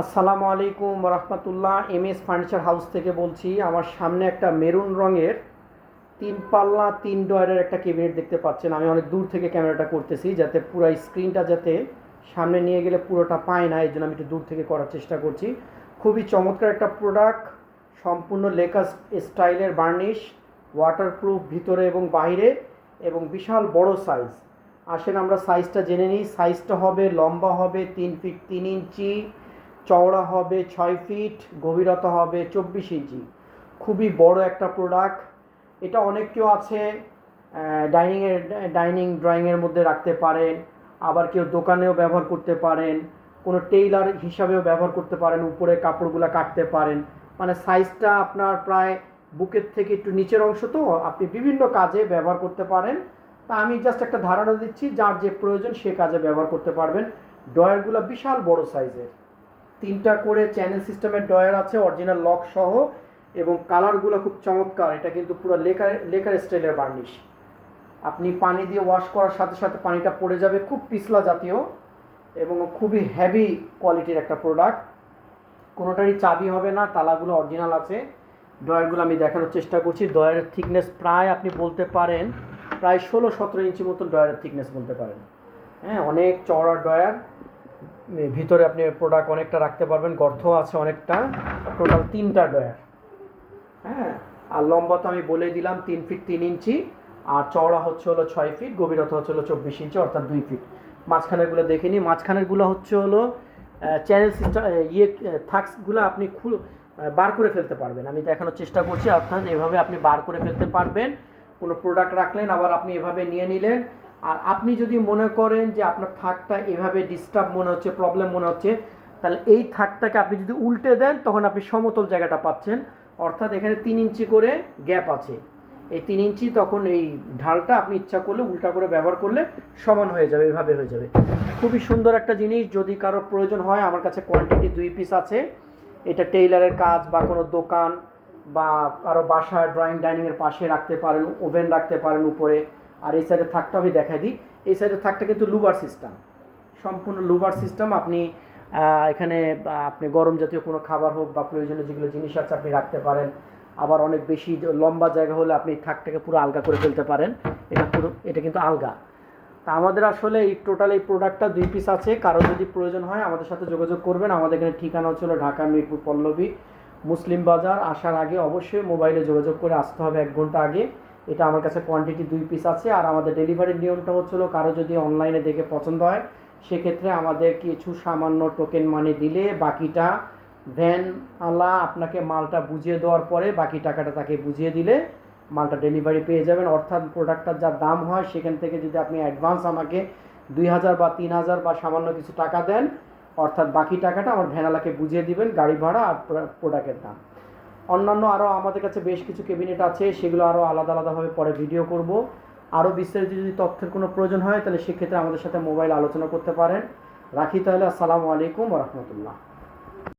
আসসালামু আলাইকুম রহমতুল্লাহ এম এস ফার্নিচার হাউস থেকে বলছি, আমার সামনে একটা মেরুন রঙের তিন পাল্লা, তিন ডয়ারের একটা ক্যাবিনেট দেখতে পাচ্ছেন। আমি অনেক দূর থেকে ক্যামেরাটা করতেছি, যাতে পুরো স্ক্রিনটা যাতে সামনে নিয়ে গেলে পুরোটা পায় না এই জন্য আমি একটু দূর থেকে করার চেষ্টা করছি। খুবই চমৎকার একটা প্রোডাক্ট সম্পূর্ণ লেকাস স্টাইলের বার্নিশ ওয়াটারপ্রুফ ভিতরে এবং বাইরে এবং বিশাল বড় সাইজ আসেন আমরা সাইজটা জেনে নিই। সাইজটা হবে, লম্বা হবে, তিন ফিট তিন ইঞ্চি চওড়া হবে ছয় ফিট, গভীরতা হবে চব্বিশ ইঞ্চি। খুবই বড় একটা প্রোডাক্ট এটা অনেক কেউ আছে ডাইনিংয়ের ডাইনিং ড্রয়িংয়ের মধ্যে রাখতে পারেন, আবার কেউ দোকানেও ব্যবহার করতে পারেন, কোনো টেইলার হিসাবেও ব্যবহার করতে পারেন, উপরে কাপড়গুলো কাটতে পারেন। মানে সাইজটা আপনার প্রায় বুকের থেকে একটু নিচের অংশ তো, আপনি বিভিন্ন কাজে ব্যবহার করতে পারেন। তা আমি জাস্ট একটা ধারণা দিচ্ছি, যার যে প্রয়োজন সে কাজে ব্যবহার করতে পারবেন। ড্রয়ারগুলো বিশাল বড় সাইজের তিনটা করে চ্যানেল সিস্টেমের ডয়ার আছে অরিজিনাল লক সহ, এবং কালারগুলো খুব চমৎকার। এটা কিন্তু পুরো লেকার লেকার স্টাইলের বার্নিশ আপনি পানি দিয়ে ওয়াশ করার সাথে সাথে পানিটা পড়ে যাবে, খুব পিছলা জাতীয়, এবং খুবই হেভি কোয়ালিটির একটা প্রোডাক্ট কোনোটারই চাবি হবে না, তালাগুলো অরিজিনাল আছে। ডয়ারগুলো আমি দেখানোর চেষ্টা করছি। ডয়ারের থিকনেস প্রায় আপনি বলতে পারেন, প্রায় ষোলো সতেরো ইঞ্চি মতন ডয়ারের থিকনেস বলতে পারেন। হ্যাঁ অনেক চওড়া ডয়ার ভিতরে আপনি প্রোডাক্ট অনেকটা রাখতে পারবেন, গর্ত আছে অনেকটা টোটাল তিনটা ডয়ার হ্যাঁ আর লম্বা তো আমি বলে দিলাম, তিন ফিট তিন ইঞ্চি, আর চওড়া হচ্ছে হলো ছয় ফিট গভীরতা হচ্ছে হলো চব্বিশ ইঞ্চি, অর্থাৎ দুই ফিট মাঝখানেরগুলো দেখে নিই, মাঝখানেরগুলো হচ্ছে হলো চ্যানেল সিস্টেম ইয়ে থাক্সগুলো আপনি খুল বার করে ফেলতে পারবেন। আমি দেখানোর চেষ্টা করছি, অর্থাৎ এভাবে আপনি বার করে ফেলতে পারবেন। কোনো প্রোডাক্ট রাখলেন, আবার আপনি এভাবে নিয়ে নিলেন আর আপনি যদি মনে করেন যে আপনার থাকটা এভাবে ডিস্টার্ব মনে হচ্ছে প্রবলেম মনে হচ্ছে, তাহলে এই থাকটাকে আপনি যদি উল্টে দেন, তখন আপনি সমতল জায়গাটা পাচ্ছেন। অর্থাৎ এখানে তিন ইঞ্চি করে গ্যাপ আছে। এই তিন ইঞ্চি তখন এই ঢালটা আপনি ইচ্ছা করলে উল্টা করে ব্যবহার করলে সমান হয়ে যাবে, এভাবে হয়ে যাবে। খুবই সুন্দর একটা জিনিস, যদি কারোর প্রয়োজন হয়, আমার কাছে কোয়ান্টিটি দুই পিস আছে। এটা টেইলারের কাজ বা কোনো দোকান বা কারও বাসায় ড্রয়িং ডাইনিংয়ের পাশে রাখতে পারেন ওভেন রাখতে পারেন উপরে। আর এই সাইডে থাকটা আমি দেখাই দিই। এই সাইডে থাকটা কিন্তু লুবার সিস্টেম সম্পূর্ণ লুবার সিস্টেম আপনি এখানে আপনি গরম জাতীয় কোনো খাবার হোক বা প্রয়োজনীয় যেগুলো জিনিস আছে আপনি রাখতে পারেন। আবার অনেক বেশি লম্বা জায়গা হলে আপনি থাকটাকে পুরো আলগা করে ফেলতে পারেন। এটা পুরো, এটা কিন্তু আলগা। তা আমাদের আসলে এই টোটাল এই প্রোডাক্টটা দুই পিস আছে। কারও যদি প্রয়োজন হয় আমাদের সাথে যোগাযোগ করবেন। আমাদের এখানে ঠিকানা হচ্ছিল ঢাকা, মিরপুর, পল্লবী, মুসলিম বাজার। আসার আগে অবশ্যই মোবাইলে যোগাযোগ করে আসতে হবে এক ঘণ্টা আগে। এটা আমার কাছে কোয়ান্টিটি দুই পিস আছে। আর আমাদের ডেলিভারির নিয়মটা হচ্ছিল, কারও যদি অনলাইনে দেখে পছন্দ হয়, সেক্ষেত্রে আমাদের কিছু সামান্য টোকেন মানি দিলে বাকিটা ভ্যান আলা আপনাকে মালটা বুঝিয়ে দেওয়ার পরে বাকি টাকাটা তাকে বুঝিয়ে দিলে মালটা ডেলিভারি পেয়ে যাবেন। অর্থাৎ প্রোডাক্টটার যা দাম হয়, সেখান থেকে যদি আপনি অ্যাডভান্স আমাকে দুই হাজার বা তিন হাজার বা সামান্য কিছু টাকা দেন, অর্থাৎ বাকি টাকাটা আমার ভ্যানালাকে বুঝিয়ে দিবেন গাড়ি ভাড়া আর প্রোডাক্টের দাম। অন্যান্য আরও আমাদের কাছে বেশ কিছু ক্যাবিনেট আছে, সেগুলো আরও আলাদা আলাদাভাবে পরে ভিডিও করব। আরও বিস্তারিত যদি তথ্যের কোনো প্রয়োজন হয়, তাহলে সেক্ষেত্রে আমাদের সাথে মোবাইল আলোচনা করতে পারেন। রাখি তাহলে, আসসালামু আলাইকুম রহমতুল্লাহ।